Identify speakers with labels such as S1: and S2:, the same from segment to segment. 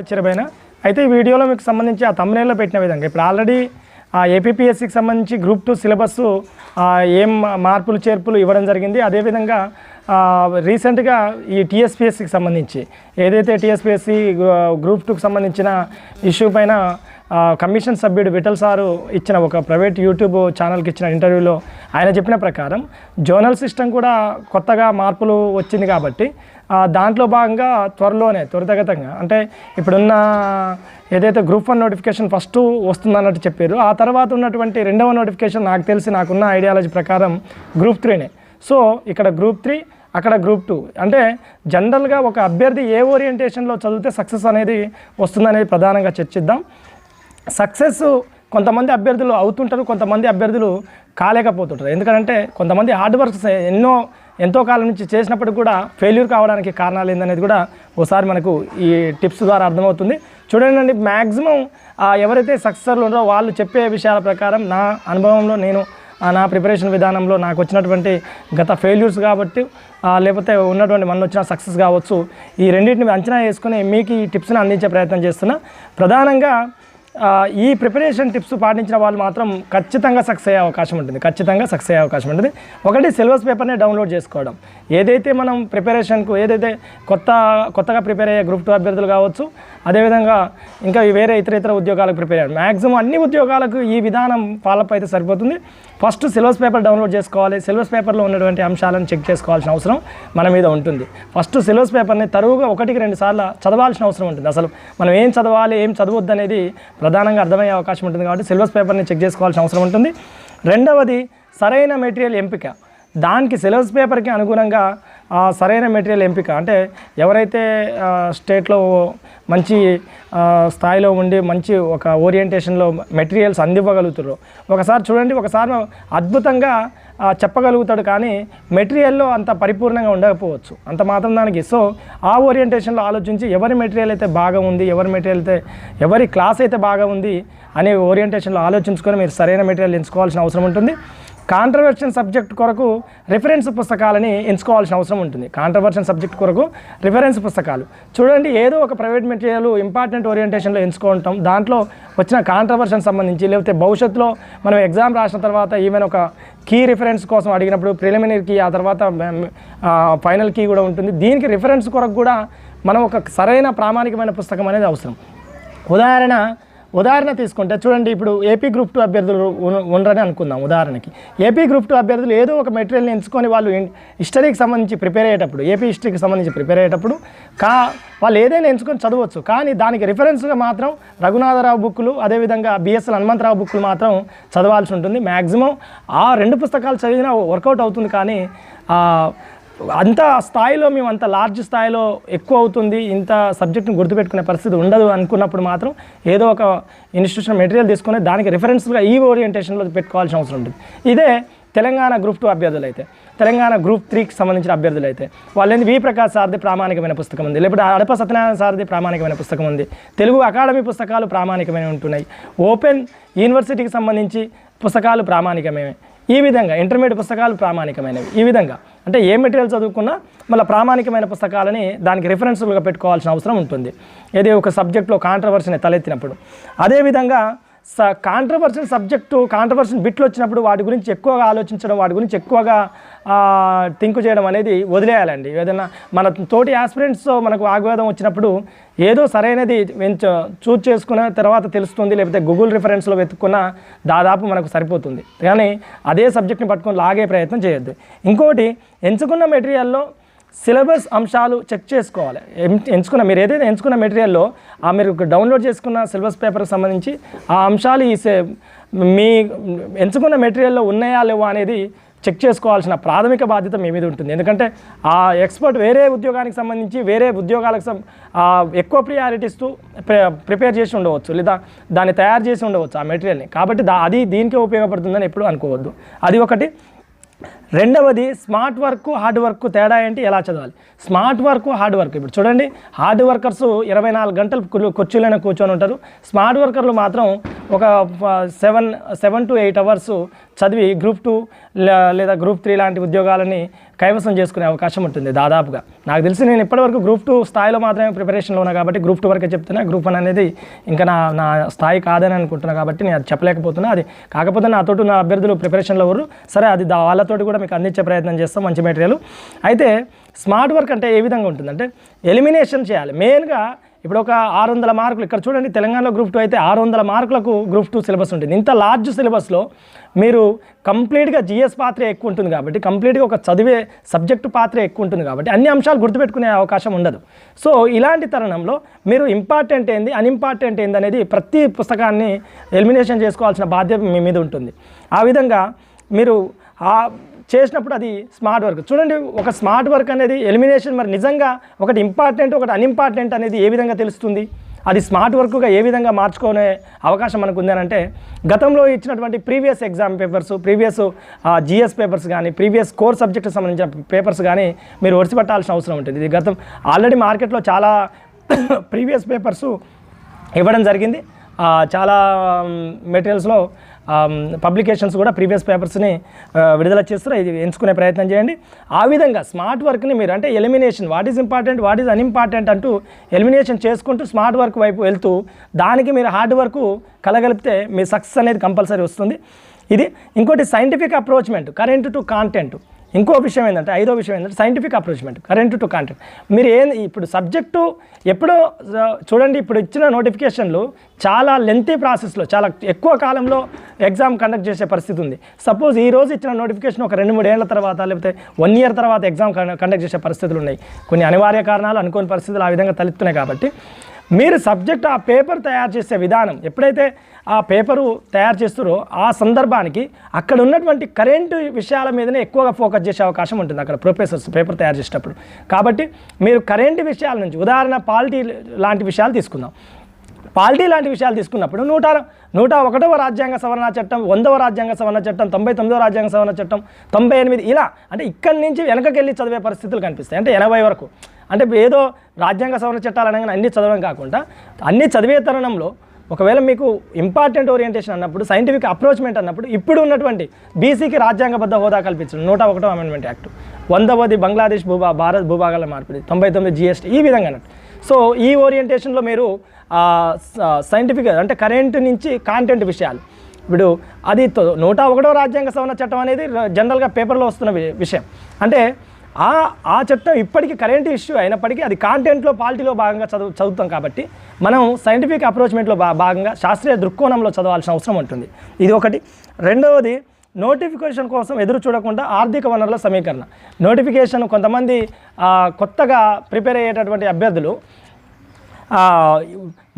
S1: ఆశ్చర్యమైన అయితే ఈ వీడియోలో మీకు సంబంధించి ఆ తమ్మునేలో పెట్టిన విధంగా ఇప్పుడు ఆల్రెడీ ఆ ఏపీపీఎస్సికి సంబంధించి గ్రూప్ టూ సిలబస్ ఏం మార్పులు చేర్పులు ఇవ్వడం జరిగింది. అదేవిధంగా రీసెంట్గా ఈ టీఎస్పీఎస్సికి సంబంధించి ఏదైతే టీఎస్పీఎస్సి గ్రూప్ టూకి సంబంధించిన ఇష్యూ పైన కమిషన్ సభ్యుడు విఠల్ సారు ఇచ్చిన ఒక ప్రైవేట్ యూట్యూబ్ ఛానల్కి ఇచ్చిన ఇంటర్వ్యూలో ఆయన చెప్పిన ప్రకారం జోనల్ సిస్టమ్ కూడా కొత్తగా మార్పులు వచ్చింది కాబట్టి దాంట్లో భాగంగా త్వరలోనే త్వరితగతంగా అంటే ఇప్పుడున్న ఏదైతే గ్రూప్ వన్ నోటిఫికేషన్ ఫస్ట్ వస్తుందన్నట్టు చెప్పారు ఆ తర్వాత ఉన్నటువంటి రెండవ నోటిఫికేషన్ నాకు తెలిసి నాకున్న ఐడియాలజీ ప్రకారం గ్రూప్ త్రీనే. సో ఇక్కడ గ్రూప్ త్రీ అక్కడ గ్రూప్ టూ. అంటే జనరల్గా ఒక అభ్యర్థి ఏ ఓరియంటేషన్లో చదివితే సక్సెస్ అనేది వస్తుందనేది ప్రధానంగా చర్చిద్దాం. సక్సెస్ కొంతమంది అభ్యర్థులు అవుతుంటారు కొంతమంది అభ్యర్థులు కాలేకపోతుంటారు. ఎందుకంటే కొంతమంది హార్డ్ వర్క్స్ ఎన్నో ఎంతో కాలం నుంచి చేసినప్పటికి కూడా ఫెయిల్యూర్ కావడానికి కారణాలు ఏందనేది కూడా ఒకసారి మనకు ఈ టిప్స్ ద్వారా అర్థమవుతుంది. చూడండి మ్యాక్సిమం ఎవరైతే సక్సెస్ఫుల్ ఉన్నారో వాళ్ళు చెప్పే విషయాల ప్రకారం నా అనుభవంలో నేను నా ప్రిపరేషన్ విధానంలో నాకు వచ్చినటువంటి గత ఫెయిల్యూర్స్ కాబట్టి లేకపోతే ఉన్నటువంటి మన వచ్చిన సక్సెస్ కావచ్చు ఈ రెండింటిని అంచనా వేసుకుని మీకు ఈ టిప్స్ని అందించే ప్రయత్నం చేస్తున్నా. ప్రధానంగా ఈ ప్రిపరేషన్ టిప్స్ పాటించిన వాళ్ళు మాత్రం ఖచ్చితంగా సక్సెస్ అయ్యే అవకాశం ఉంటుంది. ఖచ్చితంగా సక్సెస్ అయ్యే అవకాశం ఉంటుంది. ఒకటి సిలబస్ పేపర్నే డౌన్లోడ్ చేసుకోవడం. ఏదైతే మనం ప్రిపరేషన్కు ఏదైతే కొత్త కొత్తగా ప్రిపేర్ అయ్యే గ్రూప్ టూ అభ్యర్థులు కావచ్చు అదేవిధంగా ఇంకా వేరే ఇతర ఇతర ఉద్యోగాలకు ప్రిపేర్ అయ్యారు. మ్యాక్సిమం అన్ని ఉద్యోగాలకు ఈ విధానం ఫాలోప్ అయితే సరిపోతుంది. ఫస్ట్ సిలబస్ పేపర్ డౌన్లోడ్ చేసుకోవాలి. సిలబస్ పేపర్లో ఉన్నటువంటి అంశాలను చెక్ చేసుకోవాల్సిన అవసరం మన మీద ఉంటుంది. ఫస్ట్ సిలబస్ పేపర్ని తరువుగా ఒకటికి రెండు సార్లు చదవాల్సిన అవసరం ఉంటుంది. అసలు మనం ఏం చదవాలి ఏం చదవద్దు అనేది ప్రధానంగా అర్థమయ్యే అవకాశం ఉంటుంది కాబట్టి సిలబస్ పేపర్ని చెక్ చేసుకోవాల్సిన అవసరం ఉంటుంది. రెండవది సరైన మెటీరియల్ ఎంపిక. దానికి సిలబస్ పేపర్కి అనుగుణంగా సరైన మెటీరియల్ ఎంపిక అంటే ఎవరైతే స్టేట్లో మంచి స్థాయిలో ఉండి మంచి ఒక ఓరియంటేషన్లో మెటీరియల్స్ అందివ్వగలుగుతారో ఒకసారి చూడండి ఒకసారి అద్భుతంగా చెప్పగలుగుతాడు కానీ మెటీరియల్లో అంత పరిపూర్ణంగా ఉండకపోవచ్చు. అంత మాత్రం దానికి. సో ఆ ఓరియంటేషన్లో ఆలోచించి ఎవరి మెటీరియల్ అయితే బాగా ఉంది ఎవరి మెటీరియల్ అయితే ఎవరి క్లాస్ అయితే బాగా ఉంది అనే ఓరియంటేషన్లో ఆలోచించుకొని మీరు సరైన మెటీరియల్ ఎంచుకోవాల్సిన అవసరం ఉంటుంది. కాంట్రవర్షన్ సబ్జెక్ట్ కొరకు రిఫరెన్స్ పుస్తకాలని ఎంచుకోవాల్సిన అవసరం ఉంటుంది. కాంట్రవర్షన్ సబ్జెక్ట్ కొరకు రిఫరెన్స్ పుస్తకాలు. చూడండి ఏదో ఒక ప్రైవేట్ మెటీరియల్ ఇంపార్టెంట్ ఓరియంటేషన్లో ఎంచుకుంటాం దాంట్లో వచ్చిన కాంట్రవర్షన్ సంబంధించి లేకపోతే భవిష్యత్తులో మనం ఎగ్జామ్ రాసిన తర్వాత ఈవెన్ ఒక కీ రిఫరెన్స్ కోసం అడిగినప్పుడు ప్రిలిమినరీ కీ ఆ తర్వాత ఫైనల్ కీ కూడా ఉంటుంది. దీనికి రిఫరెన్స్ కొరకు కూడా మనం ఒక సరైన ప్రామాణికమైన పుస్తకం అనేది అవసరం. ఉదాహరణ ఉదాహరణ తీసుకుంటే చూడండి ఇప్పుడు ఏపీ గ్రూప్ టూ అభ్యర్థులు ఉండరని అనుకుందాం ఉదాహరణకి. ఏపీ గ్రూప్ టూ అభ్యర్థులు ఏదో ఒక మెటీరియల్ని ఎంచుకొని వాళ్ళు హిస్టరీకి సంబంధించి ప్రిపేర్ అయ్యేటప్పుడు ఏపీ హిస్టరీకి సంబంధించి ప్రిపేర్ అయ్యేటప్పుడు కా వాళ్ళు ఏదైనా ఎంచుకొని చదవచ్చు. కానీ దానికి రిఫరెన్స్గా మాత్రం రఘునాథరావు బుక్కులు అదేవిధంగా బిఎస్ఎల్ హనుమంతరావు బుక్కులు మాత్రం చదవాల్సి ఉంటుంది. మ్యాక్సిమం ఆ రెండు పుస్తకాలు చదివినా వర్కౌట్ అవుతుంది కానీ అంత స్థాయిలో మేము అంత లార్జ్ స్థాయిలో ఎక్కువ అవుతుంది ఇంత సబ్జెక్ట్ని గుర్తుపెట్టుకునే పరిస్థితి ఉండదు అనుకున్నప్పుడు మాత్రం ఏదో ఒక ఇన్స్టిట్యూషన్ మెటీరియల్ తీసుకొని దానికి రిఫరెన్స్గా ఈ ఓరియంటేషన్లో పెట్టుకోవాల్సిన అవసరం ఉంటుంది. ఇదే తెలంగాణ గ్రూప్ టూ అభ్యర్థులు అయితే తెలంగాణ గ్రూప్ త్రీకి సంబంధించిన అభ్యర్థులు అయితే వాళ్ళని వి ప్రకాష్ సార్ది ప్రామాణికమైన పుస్తకం ఉంది లేకపోతే అడప సత్యనారాయణ సార్ది ప్రామాణికమైన పుస్తకం ఉంది. తెలుగు అకాడమీ పుస్తకాలు ప్రామాణికమైన ఉంటున్నాయి. ఓపెన్ యూనివర్సిటీకి సంబంధించి పుస్తకాలు ప్రామాణికమే ఈ విధంగా ఇంటర్మీడియట్ పుస్తకాలు ప్రామాణికమైనవి. ఈ విధంగా అంటే ఏ మెటీరియల్ చదువుకున్నా మళ్ళీ ప్రామాణికమైన పుస్తకాలని దానికి రిఫరెన్స్లుగా పెట్టుకోవాల్సిన అవసరం ఉంటుంది. ఏదో ఒక సబ్జెక్ట్లో కాంట్రవర్సీని తలెత్తినప్పుడు. అదేవిధంగా స కాంట్రవర్షియల్ సబ్జెక్టు కాంట్రవర్షియల్ బిట్లు వచ్చినప్పుడు వాటి గురించి ఎక్కువగా ఆలోచించడం వాటి గురించి ఎక్కువగా థింక్ చేయడం అనేది వదిలేయాలండి. ఏదైనా మన తోటి ఆస్పిరెంట్స్ మనకు వాగ్వాదం వచ్చినప్పుడు ఏదో సరైనది చూజ్ చేసుకున్న తర్వాత తెలుస్తుంది లేకపోతే గూగుల్ రిఫరెన్స్లో వెతుక్కున్న దాదాపు మనకు సరిపోతుంది. కానీ అదే సబ్జెక్ట్ని పట్టుకొని లాగే ప్రయత్నం చేయొద్దు. ఇంకోటి ఎంచుకున్న మెటీరియల్లో సిలబస్ అంశాలు చెక్ చేసుకోవాలి. ఎం- ఎంచుకున్న మీరు ఏదైతే ఎంచుకున్న మెటీరియల్లో ఆ మీరు డౌన్లోడ్ చేసుకున్న సిలబస్ పేపర్కి సంబంధించి ఆ అంశాలు ఈ సే- మీ ఎంచుకున్న మెటీరియల్లో ఉన్నాయా లేవా అనేది చెక్ చేసుకోవాల్సిన ప్రాథమిక బాధ్యత మీ మీద ఉంటుంది. ఎందుకంటే ఆ ఎక్స్పర్ట్ వేరే ఉద్యోగానికి సంబంధించి వేరే ఉద్యోగాలకు ఎక్కువ ప్రియారిటీ ఇస్తూ ప్రిపేర్ చేసి ఉండవచ్చు. లేదా దాన్ని తయారు చేసి ఉండవచ్చు ఆ మెటీరియల్ని. కాబట్టి దా అది దీనికే ఉపయోగపడుతుందని ఎప్పుడు అనుకోవద్దు. అది ఒకటి. రెండవది స్మార్ట్ వర్క్ హార్డ్ వర్క్ తేడా ఏంటి? ఎలా చదవాలి? స్మార్ట్ వర్క్ హార్డ్ వర్క్ ఇప్పుడు చూడండి హార్డ్ వర్కర్స్ ఇరవై నాలుగు గంటలు కుర్చీలోనే కూర్చొని ఉంటారు. స్మార్ట్ వర్కర్లు మాత్రం ఒక seven seven to eight hours చదివి గ్రూప్ టూ లేదా గ్రూప్ త్రీ లాంటి ఉద్యోగాలని కైవసం చేసుకునే అవకాశం ఉంటుంది దాదాపుగా. నాకు తెలిసి నేను ఇప్పటివరకు గ్రూప్ టూ స్థాయిలో మాత్రమే ప్రిపరేషన్లో ఉన్నా కాబట్టి గ్రూప్ టూ వరకే చెప్తున్నా. గ్రూప్ వన్ అనేది ఇంకా నా నా స్థాయి కాదని అనుకుంటున్నా కాబట్టి నేను అది చెప్పలేకపోతున్నా. అది కాకపోతే నాతోటి నా అభ్యర్థులు ప్రిపరేషన్లో ఎవరు సరే అది వాళ్ళతోటి కూడా మీకు అందించే ప్రయత్నం చేస్తాం. మంచి మెటీరియల్. అయితే స్మార్ట్ వర్క్ అంటే ఏ విధంగా ఉంటుందంటే ఎలిమినేషన్ చేయాలి. మెయిన్గా ఇప్పుడు ఒక ఆరు వందల మార్కులు ఇక్కడ చూడండి తెలంగాణలో గ్రూప్ టూ అయితే ఆరు వందల మార్కులకు గ్రూప్ టూ సిలబస్ ఉంటుంది. ఇంత లార్జ్ సిలబస్లో మీరు కంప్లీట్గా జిఎస్ పాత్ర ఎక్కువ ఉంటుంది కాబట్టి కంప్లీట్గా ఒక చదివే సబ్జెక్టు పాత్ర ఎక్కువ ఉంటుంది కాబట్టి అన్ని అంశాలు గుర్తుపెట్టుకునే అవకాశం ఉండదు. సో ఇలాంటి తరుణంలో మీరు ఇంపార్టెంట్ ఏంది అన్ఇంపార్టెంట్ ఏంది అనేది ప్రతి పుస్తకాన్ని ఎలిమినేషన్ చేసుకోవాల్సిన బాధ్యత మీ మీద ఉంటుంది. ఆ విధంగా మీరు ఆ చేసినప్పుడు అది స్మార్ట్ వర్క్. చూడండి ఒక స్మార్ట్ వర్క్ అనేది ఎలిమినేషన్ మరి నిజంగా ఒకటి ఇంపార్టెంట్ ఒకటి అన్ఇంపార్టెంట్ అనేది ఏ విధంగా తెలుస్తుంది? అది స్మార్ట్ వర్క్గా ఏ విధంగా మార్చుకునే అవకాశం మనకు ఉందనంటే అంటే గతంలో ఇచ్చినటువంటి previous exam papers previous GS papers కానీ ప్రీవియస్ కోర్ సబ్జెక్టు సంబంధించిన పేపర్స్ కానీ మీరు ఒడిసిపెట్టాల్సిన అవసరం ఉంటుంది. ఇది గతం ఆల్రెడీ మార్కెట్లో చాలా ప్రీవియస్ పేపర్స్ ఇవ్వడం జరిగింది. చాలా మెటీరియల్స్లో పబ్లికేషన్స్ కూడా ప్రీవియస్ పేపర్స్ని విడుదల చేస్తారు ఇది ఎంచుకునే ప్రయత్నం చేయండి. ఆ విధంగా స్మార్ట్ వర్క్ని మీరు అంటే elimination what is important what is unimportant అంటూ ఎలిమినేషన్ చేసుకుంటూ స్మార్ట్ వర్క్ వైపు వెళ్తూ దానికి మీరు హార్డ్ వర్క్ కలగలిపితే మీ సక్సెస్ అనేది కంపల్సరీ వస్తుంది. ఇది ఇంకోటి scientific approachment current to content ఇంకో విషయం ఏంటంటే ఐదో విషయం ఏంటంటే scientific approachment current to content మీరు ఏం ఇప్పుడు సబ్జెక్టు ఎప్పుడో చూడండి ఇప్పుడు ఇచ్చిన నోటిఫికేషన్లు చాలా లెంతీ ప్రాసెస్లో చాలా ఎక్కువ కాలంలో ఎగ్జామ్ కండక్ట్ చేసే పరిస్థితి ఉంది. సపోజ్ ఈ రోజు ఇచ్చిన నోటిఫికేషన్ ఒక రెండు మూడు ఏళ్ళ తర్వాత లేకపోతే వన్ ఇయర్ తర్వాత ఎగ్జామ్ కండక్ట్ చేసే పరిస్థితులు ఉన్నాయి. కొన్ని అనివార్య కారణాలు అనుకోని పరిస్థితులు ఆ విధంగా తలెత్తున్నాయి కాబట్టి. మీరు సబ్జెక్ట్ ఆ పేపర్ తయారు చేసే విధానం ఎప్పుడైతే ఆ పేపరు తయారు చేస్తారో ఆ సందర్భానికి అక్కడ ఉన్నటువంటి కరెంటు విషయాల మీదనే ఎక్కువగా ఫోకస్ చేసే అవకాశం ఉంటుంది అక్కడ ప్రొఫెసర్స్ పేపర్ తయారు చేసేటప్పుడు. కాబట్టి మీరు కరెంటు విషయాల నుంచి ఉదాహరణ పాలిటీ లాంటి విషయాలు తీసుకుందాం. పాలిటీ లాంటి విషయాలు తీసుకున్నప్పుడు నూట నూట ఒకటవ రాజ్యాంగ సవరణ చట్టం వందవ రాజ్యాంగ సవరణ చట్టం తొంభై తొమ్మిదవ రాజ్యాంగ సవరణ చట్టం తొంభై ఎనిమిది ఇలా అంటే ఇక్కడి నుంచి వెనకకెళ్ళి చదివే పరిస్థితులు కనిపిస్తాయి. అంటే ఎనభై వరకు. అంటే ఏదో రాజ్యాంగ సవరణ చట్టాలు అనగానే అన్ని చదవడం కాకుండా అన్ని చదివే తరుణంలో ఒకవేళ మీకు ఇంపార్టెంట్ ఓరియంటేషన్ అన్నప్పుడు సైంటిఫిక్ అప్రోచ్మెంట్ అన్నప్పుడు ఇప్పుడు ఉన్నటువంటి బీసీకి రాజ్యాంగబద్ధ హోదా కల్పించడం నూట ఒకటో అమెండ్మెంట్ యాక్ట్. వందవది బంగ్లాదేశ్ భూభా భారత్ భూభాగాల మార్పిడి తొంభై తొమ్మిది జీఎస్టీ ఈ విధంగా అన్నట్టు సో ఈ ఓరియంటేషన్లో మీరు సైంటిఫిక్ అంటే కరెంట్ నుంచి కాంటెంట్ విషయాలు. ఇప్పుడు అది నూట ఒకటో రాజ్యాంగ సవరణ చట్టం అనేది జనరల్గా పేపర్లో వస్తున్న వి- విషయం. అంటే ఆ ఆ చట్టం ఇప్పటికీ కరెంట్ ఇష్యూ అయినప్పటికీ అది కాంటెంట్లో పాలిటీలో భాగంగా చదువు చదువుతాం కాబట్టి మనం సైంటిఫిక్ అప్రోచ్మెంట్లో భా భాగంగా శాస్త్రీయ దృక్కోణంలో చదవాల్సిన అవసరం ఉంటుంది. ఇది ఒకటి. రెండవది నోటిఫికేషన్ కోసం ఎదురు చూడకుండా ఆర్థిక వనరుల సమీకరణ. నోటిఫికేషన్ కొంతమంది కొత్తగా ప్రిపేర్ అయ్యేటటువంటి అభ్యర్థులు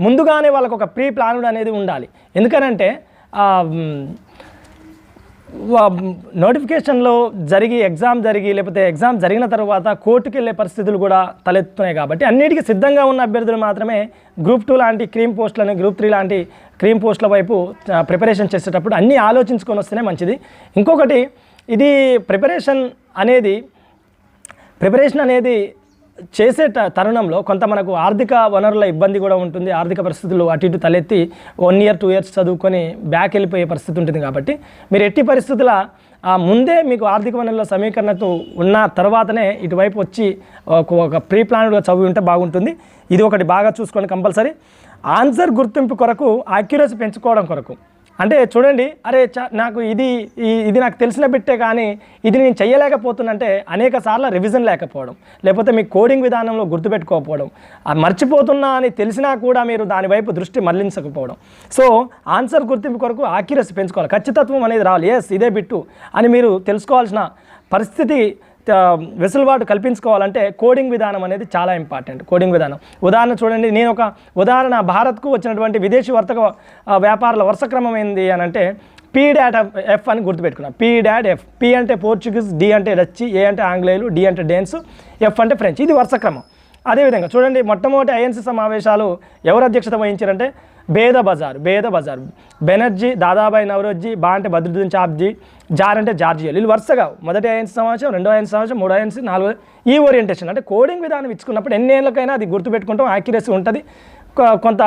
S1: ముందుగానే వాళ్ళకు ఒక ప్రీ ప్లానుడ్ అనేది ఉండాలి. ఎందుకనంటే నోటిఫికేషన్లో జరిగి ఎగ్జామ్ జరిగి లేకపోతే ఎగ్జామ్ జరిగిన తర్వాత కోర్టుకి వెళ్ళే పరిస్థితులు కూడా తలెత్తున్నాయి కాబట్టి అన్నిటికీ సిద్ధంగా ఉన్న అభ్యర్థులు మాత్రమే గ్రూప్ టూ లాంటి క్రీమ్ పోస్టులని గ్రూప్ త్రీ లాంటి క్రీమ్ పోస్టుల వైపు ప్రిపరేషన్ చేసేటప్పుడు అన్నీ ఆలోచించుకొని వస్తేనే మంచిది. ఇంకొకటి ఇది ప్రిపరేషన్ అనేది ప్రిపరేషన్ అనేది చేసే తరుణంలో కొంత మనకు ఆర్థిక వనరుల ఇబ్బంది కూడా ఉంటుంది. ఆర్థిక పరిస్థితులు అటు ఇటు తలెత్తి వన్ ఇయర్ టూ ఇయర్స్ చదువుకొని బ్యాక్ వెళ్ళిపోయే పరిస్థితి ఉంటుంది కాబట్టి మీరు ఎట్టి పరిస్థితుల ముందే మీకు ఆర్థిక వనరుల సమీకరణతో ఉన్న తర్వాతనే ఇటువైపు వచ్చి ఒక ఒక ప్రీ ప్లాన్డ్గా చదివి ఉంటే బాగుంటుంది. ఇది ఒకటి బాగా చూసుకోండి కంపల్సరీ. ఆన్సర్ గుర్తింపు కొరకు యాక్యురసీ పెంచుకోవడం కొరకు అంటే చూడండి అరే నాకు ఇది ఇది నాకు తెలిసిన బిట్టే కానీ ఇది నేను చేయలేకపోతున్నంటే అనేక సార్లు రివిజన్ లేకపోవడం లేకపోతే మీ కోడింగ్ విధానంలో గుర్తుపెట్టుకోకపోవడం మర్చిపోతున్నా అని తెలిసినా కూడా మీరు దాని వైపు దృష్టి మళ్ళించకపోవడం. సో ఆన్సర్ గుర్తింపు కొరకు ఆక్యురసీ పెంచుకోవాలి. ఖచ్చితత్వం అనేది రావాలి. ఎస్ ఇదే బిట్టు అని మీరు తెలుసుకోవాల్సిన పరిస్థితి వెసులుబాటు కల్పించుకోవాలంటే కోడింగ్ విధానం అనేది చాలా ఇంపార్టెంట్ కోడింగ్ విధానం. ఉదాహరణ చూడండి నేను ఒక ఉదాహరణ భారత్కు వచ్చినటువంటి విదేశీ వర్తక వ్యాపారాల వ్యాపారుల వరుస క్రమం ఏంది అని అంటే పీ డాట్ ఎఫ్ అని గుర్తుపెట్టుకున్నాను పీ డాట్ ఎఫ్ పీ అంటే పోర్చుగీస్ డి అంటే డచ్ ఏ అంటే ఆంగ్లేయులు డి అంటే డేన్స్ ఎఫ్ అంటే ఫ్రెంచ్ ఇది వరుస క్రమం. అదేవిధంగా చూడండి మొట్టమొదటి ఐఎన్సీ సమావేశాలు ఎవరు అధ్యక్షత వహించారంటే బేద బజార్ బేద బజార్. బెనర్జీ దాదాబాయి నవరోజీ బా అంటే బద్రుద్దీన్ చాబ్జీ జార్ అంటే జార్జియల్. వీళ్ళు వరుసగా మొదటి ఐఎన్సీ సమాచారం రెండో ఐఎన్సీ సమాచారం మూడో ఐఎన్సీ నాలుగో ఈ ఓరియంటేషన్. అంటే కోడింగ్ విధానం ఇచ్చుకున్నప్పుడు ఎన్ని ఏళ్ళకైనా అది గుర్తుపెట్టుకుంటాం యాక్యురసీ ఉంటుంది. కొ- కొంత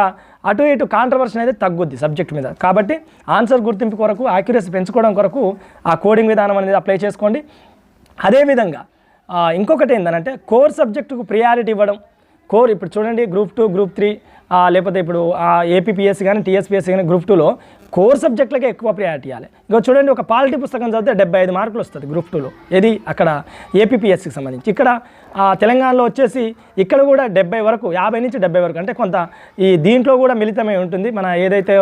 S1: అటు ఇటు కాంట్రవర్షన్ అనేది తగ్గుద్ది సబ్జెక్ట్ మీద. కాబట్టి ఆన్సర్ గుర్తింపు కొరకు యాక్యురసీ పెంచుకోవడం కొరకు ఆ కోడింగ్ విధానం అనేది అప్లై చేసుకోండి. అదేవిధంగా ఇంకొకటి ఏంటంటే కోర్ సబ్జెక్టుకు ప్రియారిటీ ఇవ్వడం. కోర్ ఇప్పుడు చూడండి గ్రూప్ టూ గ్రూప్ త్రీ లేకపోతే ఇప్పుడు ఏపీపీఎస్సీ కానీ టీఎస్పీఎస్సీ కానీ గ్రూప్ టూలో కోర్ సబ్జెక్టులకే ఎక్కువ ప్రయారిటీ ఇవ్వాలి. ఇంకా చూడండి ఒక పాలిటీ పుస్తకం చదివితే డెబ్బై ఐదు మార్కులు వస్తుంది గ్రూప్ టూలో ఏది? అక్కడ ఏపీపీఎస్సీకి సంబంధించి. ఇక్కడ తెలంగాణలో వచ్చేసి ఇక్కడ కూడా డెబ్బై వరకు యాభై నుంచి డెబ్బై వరకు అంటే కొంత ఈ దీంట్లో కూడా మిళితమై ఉంటుంది. మన ఏదైతే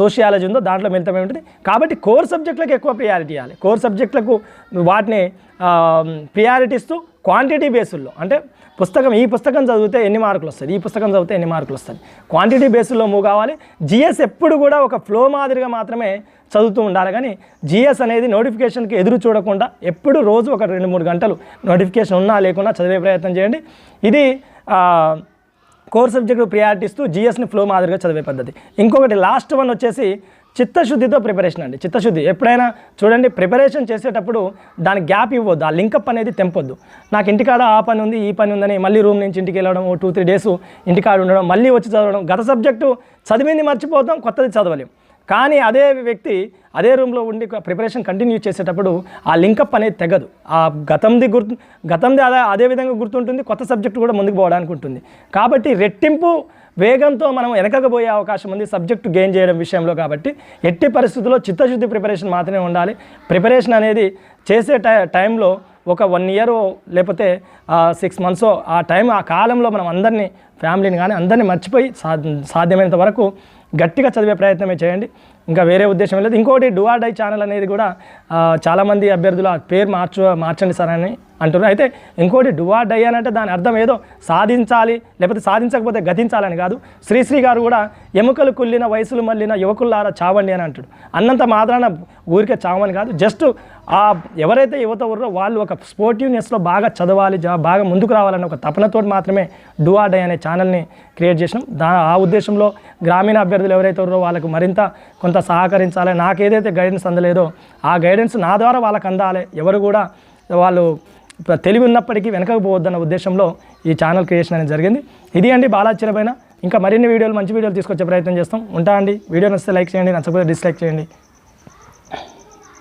S1: సోషియాలజీ ఉందో దాంట్లో మిళితమై ఉంటుంది. కాబట్టి కోర్ సబ్జెక్టులకు ఎక్కువ ప్రియారిటీ ఇవ్వాలి. కోర్ సబ్జెక్టులకు వాటిని ప్రియారిటీ ఇస్తూ క్వాంటిటీ బేసుల్లో అంటే పుస్తకం ఈ పుస్తకం చదివితే ఎన్ని మార్కులు వస్తుంది ఈ పుస్తకం చదివితే ఎన్ని మార్కులు వస్తుంది క్వాంటిటీ బేసుల్లో మూవ్ కావాలి. జిఎస్ ఎప్పుడు కూడా ఒక ఫ్లో మాదిరిగా మాత్రమే చదువుతూ ఉండాలి. కానీ జిఎస్ అనేది నోటిఫికేషన్కి ఎదురు చూడకుండా ఎప్పుడు రోజు ఒక రెండు మూడు గంటలు నోటిఫికేషన్ ఉన్నా లేకున్నా చదివే ప్రయత్నం చేయండి. ఇది కోర్ సబ్జెక్టు ప్రియారిటీ ఇస్తూ జిఎస్ని ఫ్లో మాదిరిగా చదివే పద్ధతి. ఇంకొకటి లాస్ట్ వన్ వచ్చేసి చిత్తశుద్ధితో ప్రిపరేషన్ అండి. చిత్తశుద్ధి. ఎప్పుడైనా చూడండి ప్రిపరేషన్ చేసేటప్పుడు దాని గ్యాప్ ఇవ్వద్దు. ఆ లింకప్ అనేది తెంపొద్దు. నాకు ఇంటికాడ ఆ పని ఉంది ఈ పని ఉందని మళ్ళీ రూమ్ నుంచి ఇంటికి వెళ్ళడం ఓ టూ త్రీ డేస్ ఇంటికాడ ఉండడం మళ్ళీ వచ్చి చదవడం. గత సబ్జెక్టు చదివింది మర్చిపోతాం కొత్తది చదవలేం. కానీ అదే వ్యక్తి అదే రూమ్లో ఉండి ప్రిపరేషన్ కంటిన్యూ చేసేటప్పుడు ఆ లింకప్ అనేది తెగదు. ఆ గతంది గుర్తు గతంది అదే అదే విధంగా గుర్తుంటుంది కొత్త సబ్జెక్ట్ కూడా ముందుకు పోవడానికి ఉంటుంది. కాబట్టి రెట్టింపు వేగంతో మనం వెనకకపోయే అవకాశం ఉంది సబ్జెక్టు గెయిన్ చేయడం విషయంలో కాబట్టి. ఎట్టి పరిస్థితుల్లో చిత్తశుద్ధి ప్రిపరేషన్ మాత్రమే ఉండాలి. ప్రిపరేషన్ అనేది చేసే టై టైంలో ఒక వన్ ఇయర్ లేకపోతే సిక్స్ మంత్స్ ఆ టైం ఆ కాలంలో మనం అందరినీ ఫ్యామిలీని కానీ అందరినీ మర్చిపోయి సాధ్యమైనంత వరకు గట్టిగా చదివే ప్రయత్నమే చేయండి. ఇంకా వేరే ఉద్దేశం లేదు. ఇంకోటి డూఆర్ డై ఛానల్ అనేది కూడా చాలామంది అభ్యర్థులు ఆ పేరు మార్చు మార్చండి సార్ అని అంటున్నారు. అయితే ఇంకోటి డూఆర్ డై అని అంటే దాని అర్థం ఏదో సాధించాలి లేకపోతే సాధించకపోతే గతించాలని కాదు. శ్రీశ్రీ గారు కూడా ఎముకలు కుళ్ళిన వయసులు మళ్ళిన యువకుల్లారా చావండి అని అంటాడు. అన్నంత మాత్రాన ఊరికే చావని కాదు. జస్ట్ ఆ ఎవరైతే యువత ఉన్నారో వాళ్ళు ఒక స్పోర్టివ్నెస్లో బాగా చదవాలి బాగా ముందుకు రావాలని ఒక తపనతో మాత్రమే డూఆర్ డై అనే ఛానల్ని క్రియేట్ చేసినాం. దా ఆ ఉద్దేశంలో గ్రామీణ అభ్యర్థులు ఎవరైతే ఉన్నారో వాళ్ళకు మరింత కొంత సహకరించాలి. నాకు ఏదైతే గైడెన్స్ అందలేదో ఆ గైడెన్స్ నా ద్వారా వాళ్ళకి అందాలి. ఎవరు కూడా వాళ్ళు తెలివి ఉన్నప్పటికీ వెనకపోవద్దన్న ఉద్దేశంలో ఈ ఛానల్ క్రియేషన్ అనేది జరిగింది. ఇది అండి బాలాచరపైన ఇంకా మరిన్ని వీడియోలు మంచి వీడియోలు తీసుకొచ్చే ప్రయత్నం చేస్తాం. ఉంటా అండి. వీడియో నచ్చితే లైక్ చేయండి నచ్చకపోతే డిస్లైక్ చేయండి.